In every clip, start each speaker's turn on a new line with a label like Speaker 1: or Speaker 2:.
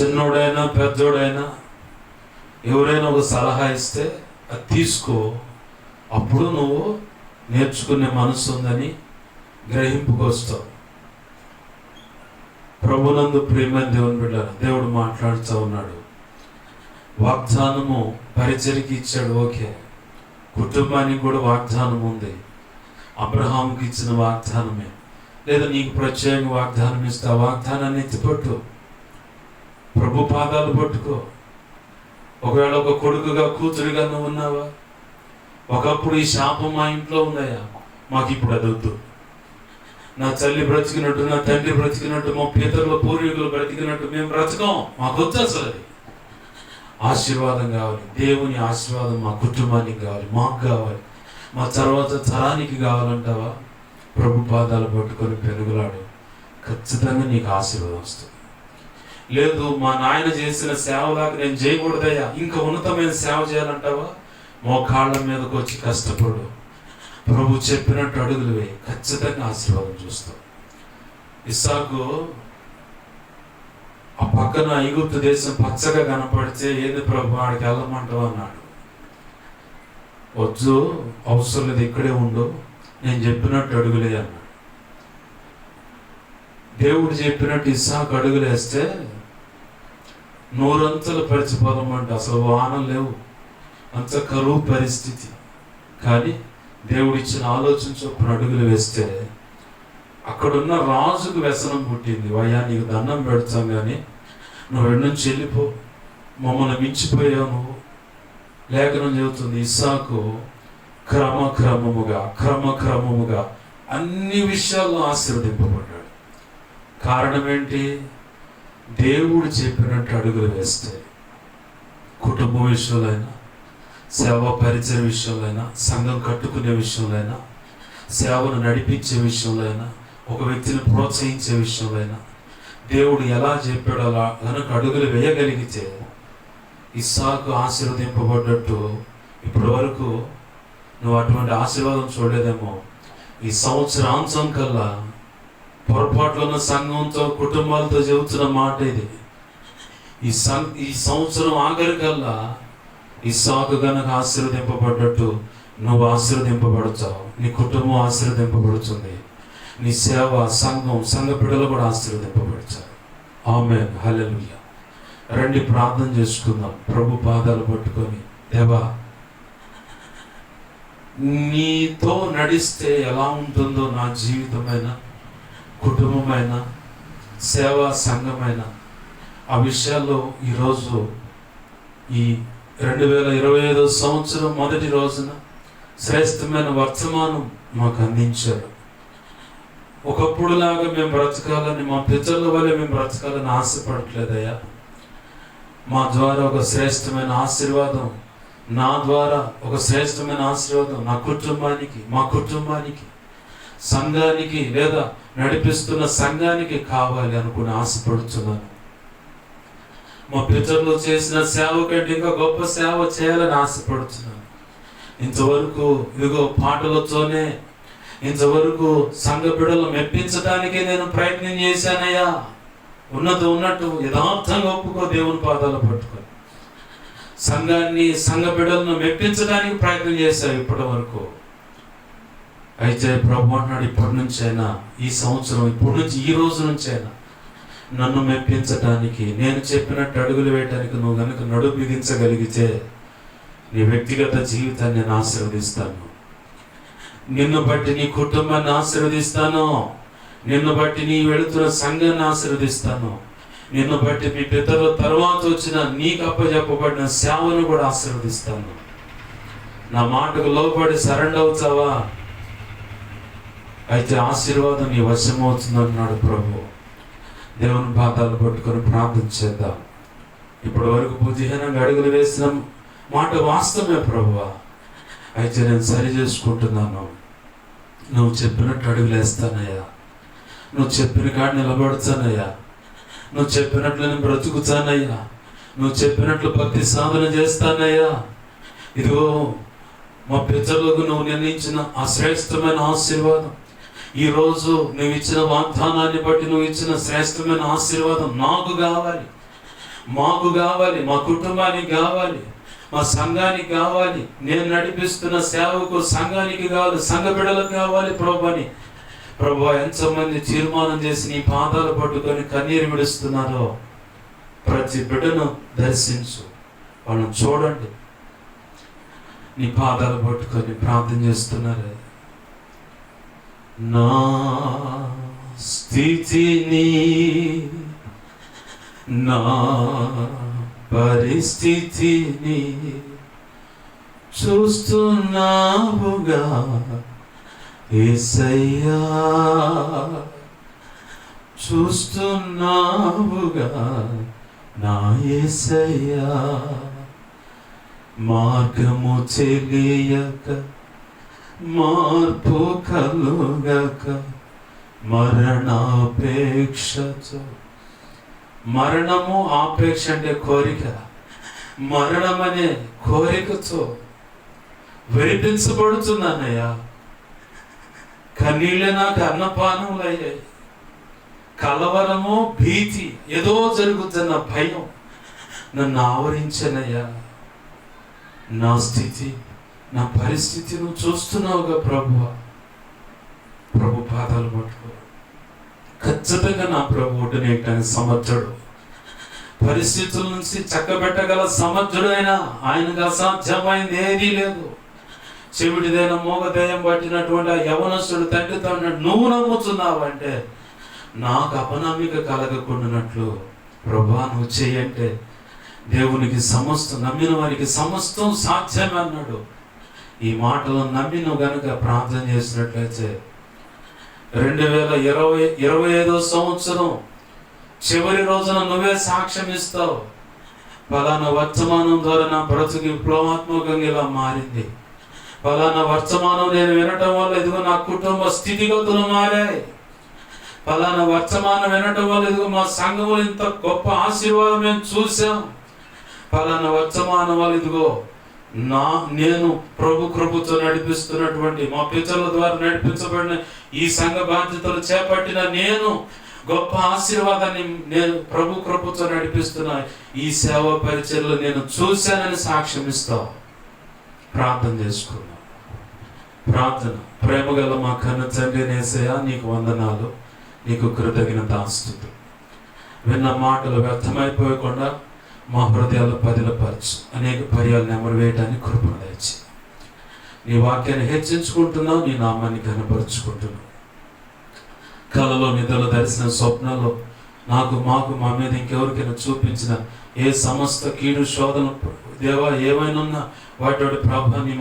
Speaker 1: చిన్నోడైనా పెద్దోడైనా ఎవరైనా ఒక సలహా ఇస్తే అది తీసుకో. అప్పుడు నువ్వు నేర్చుకునే మనసు ఉందని గ్రహింపుకొస్తావు ప్రభునందు ప్రేమ దేవుని బిడ్డ దేవుడు మాట్లాడుతూ ఉన్నాడు. వాగ్దానము పరిచరికి ఇచ్చాడు ఓకే. కుటుంబానికి కూడా వాగ్దానం ఉంది. అబ్రహాంకి ఇచ్చిన వాగ్దానమే. లేదా నీకు ప్రత్యేక వాగ్దానం ఇస్తే ఆ వాగ్దానాన్ని ఎత్తిపట్టు. ప్రభు పాదాలు పట్టుకో. ఒకవేళ ఒక కొడుకుగా కూతురుగా నువ్వు ఉన్నావా? ఒకప్పుడు ఈ శాపం మా ఇంట్లో ఉన్నాయా మాకు ఇప్పుడు అదొద్దు. నా తల్లి బ్రతికినట్టు నా తండ్రి బ్రతికినట్టు మా పితరుల పూర్వీకులు బ్రతికినట్టు మేము బ్రతకం. మాకు వద్దు అసలు అది. ఆశీర్వాదం కావాలి. దేవుని ఆశీర్వాదం మా కుటుంబానికి కావాలి. మాకు కావాలి. మా తర్వాత తరానికి కావాలంటావా? ప్రభు పాదాలు పట్టుకొని పెరుగులాడు. ఖచ్చితంగా నీకు ఆశీర్వాదం వస్తుంది. లేదు మా నాయన చేసిన సేవలాగా నేను చేయకూడదయ్యా. ఇంకా ఉన్నతమైన సేవ చేయాలంటావా? మోకాళ్ళ మీదకి వచ్చి కష్టపడు. ప్రభు చెప్పినట్టు అడుగులు వేయి. ఖచ్చితంగా ఆశీర్వాదం చూస్తావు ఇస్సాకు ఆ పక్కన ఐగుప్తు దేశం పచ్చగా కనపడితే ఏది ప్రభు? ఆడికి వెళ్ళమంటావు అన్నాడు. వద్దు అవసరం లేదు ఇక్కడే ఉండు. నేను చెప్పినట్టు అడుగులే అన్నాడు. దేవుడు చెప్పినట్టు ఇస్సాకు అడుగులేస్తే నూరంతలు పరిచిపోదామంటే అసలు వానలు లేవు. అంత కరువు పరిస్థితి. కానీ దేవుడు ఇచ్చిన ఆలోచన చొప్పున అడుగులు వేస్తే అక్కడున్న రాజుకు వ్యసనం పుట్టింది. వయ్యా నీకు దండం పెడతాం కానీ నువ్వు ఎడి నుంచి వెళ్ళిపో? మమ్మల్ని మించిపోయావు నువ్వు. లేఖనం చెబుతుంది ఇస్సాకు క్రమక్రమముగా క్రమక్రమముగా అన్ని విషయాల్లో ఆశీర్వదింపబడ్డాడు. కారణం ఏంటి? దేవుడు చెప్పినట్టు అడుగులు వేస్తే కుటుంబ విషయంలోనైనా సేవా పరిచయ విషయంలో సంఘం కట్టుకునే విషయంలో సేవను నడిపించే విషయంలో ఒక వ్యక్తిని ప్రోత్సహించే విషయంలో దేవుడు ఎలా చెప్పాడో అలా కనుక అడుగులు వేయగలిగితే ఇస్సాకు ఆశీర్వదింపబడ్డట్టు ఇప్పటి వరకు నువ్వు అటువంటి ఆశీర్వాదం చూడలేదేమో. ఈ సంవత్సరాంశం కల్లా పొరపాట్లు ఉన్న సంఘంతో కుటుంబాలతో చెబుతున్న మాట ఇది. ఈ సం ఈ సంవత్సరం ఆఖరికల్లా ఈ సాకు గనక ఆశీర్వదింపబడ్డట్టు నువ్వు ఆశీర్వదింపబడుతావు. నీ కుటుంబం ఆశీర్వదింపబడుతుంది. నీ సేవ సంఘం సంఘ బిడ్డలు కూడా ఆశీర్వదింపబడతారు. ఆమె హలెలుయ రండి ప్రార్థన చేసుకుందాం. ప్రభు పాదాలు పట్టుకొని దేవా నీతో నడిస్తే ఎలా ఉంటుందో నా జీవితమైన కుటుంబమైన సేవా సంఘమైన ఆ విషయాల్లో ఈరోజు ఈ రెండు వేల ఇరవై ఐదో సంవత్సరం మొదటి రోజున శ్రేష్టమైన వర్తమానం మాకు అందించారు. ఒకప్పుడులాగా మేము బ్రతకాలని మా పితరుల వల్ల మేము బ్రతకాలని ఆశపడట్లేదయ్యా. మా ద్వారా ఒక శ్రేష్టమైన ఆశీర్వాదం నా ద్వారా ఒక శ్రేష్టమైన ఆశీర్వాదం నా కుటుంబానికి మా కుటుంబానికి సంఘానికి లేదా నడిపిస్తున్న సంఘానికి కావాలి అనుకుని ఆశపడుతున్నాను మా పితరులు చేసిన సేవ కంటే ఇంకా గొప్ప సేవ చేయాలని ఆశపడుతున్నాను ఇంతవరకు ఇదిగో పాటలతోనే ఇంతవరకు సంఘ బిడలు మెప్పించడానికే నేను ప్రయత్నం చేశానయ్యా. ఉన్నది ఉన్నట్టు యథార్థంగా ఒప్పుకో దేవుని పాదాలు పట్టుకొని. సంఘాన్ని సంఘ బిడలను మెప్పించడానికి ప్రయత్నం చేశావు ఇప్పటి వరకు అయితే ప్రభు అన్నాడు ఇప్పటి నుంచైనా ఈ సంవత్సరం ఇప్పటి నుంచి ఈ రోజు నుంచైనా నన్ను మెప్పించడానికి నేను చెప్పినట్టు అడుగులు వేయటానికి నువ్వు కనుక నడుపు బిగించగలిగితే నీ వ్యక్తిగత జీవితాన్ని నేను ఆశీర్వదిస్తాను. నిన్ను బట్టి నీ కుటుంబాన్ని ఆశీర్వదిస్తాను. నిన్ను బట్టి నీ వెళుతున్న సంఘాన్ని ఆశీర్వదిస్తాను. నిన్ను బట్టి మీ పితరుల తర్వాత వచ్చిన నీకు అప్పచెప్పబడిన సేవను కూడా ఆశీర్వదిస్తాను. నా మాటకు లోపడి సరెండ్ అవుతావా అయితే ఆశీర్వాదం నీ వశమవుతుంది అన్నాడు ప్రభు. దేవుని పాదాలు పట్టుకొని ప్రార్థన చేద్దాం. ఇప్పటి వరకు బుద్ధిహీనంగా అడుగులు వేసిన మాట వాస్తవమే ప్రభువా. అయితే నేను సరి చేసుకుంటున్నాను. నువ్వు చెప్పినట్టు అడుగులేస్తానయ్యా నువ్వు చెప్పిన కాడ నిలబడతానయ్యా. నువ్వు చెప్పినట్లు నేను బ్రతుకుతానయ్యా. నువ్వు చెప్పినట్లు భక్తి సాధన చేస్తానయ్యా. ఇదిగో మా పితరులకు నువ్వు నిర్ణయించిన ఆ శ్రేష్టమైన ఆశీర్వాదం. ఈ రోజు నువ్వు ఇచ్చిన వాగ్దానాన్ని బట్టి నువ్వు ఇచ్చిన శ్రేష్టమైన ఆశీర్వాదం నాకు కావాలి. మాకు కావాలి మా కుటుంబానికి కావాలి మా సంఘానికి కావాలి. నేను నడిపిస్తున్న సేవకు సంఘానికి కావాలి సంఘ బిడలకు కావాలి ప్రభు అని ప్రభు ఎంతమంది తీర్మానం చేసి నీ పాదాలు పట్టుకొని కన్నీరు విడుస్తున్నారో. ప్రతి బిడ్డను దర్శించు. వాళ్ళని చూడండి. నీ పాదాలు పట్టుకొని ప్రార్థన చేస్తున్నారు. నా స్థితిని నా పరిస్థితిని చూస్తున్నావుగా ఏసయ్యా చూస్తున్నావుగా నా ఏసయ్యా. మార్గము తెలియక మార్పు కలుగక మరణాపేక్షతో. మరణము ఆపేక్ష అంటే కోరిక. మరణం అనే కోరికతో వెరిపించబడుతున్నానయ్యా కన్నీళ్ళే నాకు అన్నపానములు అయ్యాయి కలవరము భీతి ఏదో జరుగుతున్న భయం నన్ను ఆవరించనయ్యా. నా స్థితి నా పరిస్థితి నువ్వు చూస్తున్నావుగా ప్రభు ప్రభు పాదాలు పట్టుకో. ఖచ్చితంగా నా ప్రభు ఒడ్డునేయటానికి సమర్థుడు. పరిస్థితుల నుంచి చక్కబెట్టగల సమర్థుడు అయినా ఆయనకు అసాధ్యమైంది ఏదీ లేదు. చెవిటిదైన మోగదేయం పట్టినటువంటి ఆ యవనస్తుడు తండ్రితో అన్నాడు నువ్వు నమ్ముతున్నావు అంటే నాకు అపనమ్మిక కలగకుండానట్లు ప్రభా నువ్వు చెయ్యంటే దేవునికి సమస్తం నమ్మిన వారికి సమస్తం సాధ్యమే అన్నాడు. ఈ మాటలు నమ్మి నువ్వు గనుక ప్రార్థన చేసినట్లయితే రెండు వేల ఇరవై ఇరవై ఐదో సంవత్సరం చివరి రోజున నువ్వే సాక్ష్యం ఇస్తావు. ఫలానా వర్తమానం ద్వారా నా బ్రతుకు విప్లవాత్మకంగా ఇలా మారింది. ఫలానా వర్తమానం నేను వినటం వల్ల ఇదిగో నా కుటుంబ స్థితిగతులు మారాయి. ఫలానా వర్తమానం వినటం వల్ల ఇదిగో మా సంఘం ఇంత గొప్ప ఆశీర్వాదం మేము చూసాం ఫలానా వర్తమానం వల్ల ఇదిగో నా నేను ప్రభు కృపతో నడిపిస్తున్నటువంటి మా పిచ్చల ద్వారా నడిపించబడిన ఈ సంఘ బాధ్యతలు చేపట్టిన నేను గొప్ప ఆశీర్వాదాన్ని నేను ప్రభు కృపతో నడిపిస్తున్న ఈ సేవ పరిచయలు నేను చూశానని సాక్ష్యం ఇస్తా. ప్రార్థన చేసుకున్నా ప్రార్థన. ప్రేమగల మా కన్న తండ్రి నేసయా నీకు వందనాలు. నీకు కృతజ్ఞత ఆస్తుంది విన్న మాటలు వ్యర్థమైపోయకుండా మా హృదయాలు పదిలపరచు అనేక పర్యాలు నెమరు వేయడానికి కృపణ దయచి నీ వాక్యాన్ని హెచ్చించుకుంటున్నావు నీ నామాన్ని కనపరుచుకుంటున్నావు కళలో నిద్రలో దర్శన స్వప్నాల్లో నాకు మాకు మా మీద ఇంకెవరికైనా చూపించిన ఏ సమస్త కీడు శోధన దేవా ఏమైనా ఉన్నా వాటి వాటి ప్రభా నీ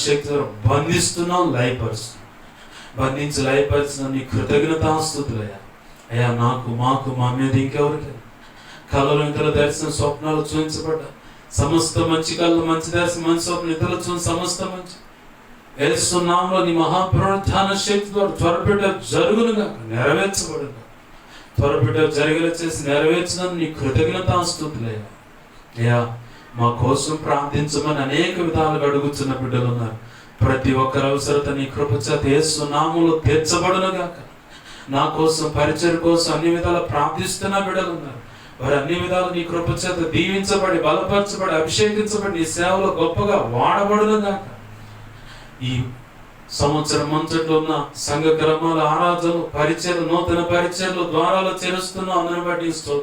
Speaker 1: శక్తి బంధిస్తున్నావు లయపరుస్తున్నావు. బంధించి లయపరిచిన నీ కృతజ్ఞతాస్తుతులయ్యా అయ్యా నాకు మాకు మా మీద ఇంకెవరికైనా కళలు ఇతర దర్శన స్వప్నాలు చూపించబడ్డా. సమస్త మంచి కళ్ళు మంచి దర్శనం మంచి స్వప్నం ఇతరులు చూసి సమస్త మంచి. ఏసునామంలో నీ మహాప్రణాన శక్తి ద్వారా త్వరపెట్ట జరుగునుగా నెరవేర్చబడుగా త్వరపెట్ట జరిగేలా చేసి నెరవేర్చినందుకు నీ కృతజ్ఞతాస్తుతులయ్యా అయ్యా మా కోసం ప్రార్థించమని అనేక విధాలుగా అడుగుతున్న బిడ్డలు ఉన్నారు. ప్రతి ఒక్కరి అవసరత నీ కృపచేత ఏసునామంలో తీర్చబడునుగాక. నా కోసం పరిచయం కోసం అన్ని విధాలు ప్రార్థిస్తున్న బిడ్డలు ఉన్నారు. వారు అన్ని విధాలు నీ కృపచేత దీవించబడి బలపరచబడి అభిషేకించబడి నీ సేవలో గొప్పగా వాడబడునుగాక ఈ సంవత్సరం అంతట్లో ఉన్న సంఘ క్రమాల ఆరాధనలు పరిచయలు నూతన పరిచయలు ద్వారాలు తెరుస్తున్నావు అందరి బట్టి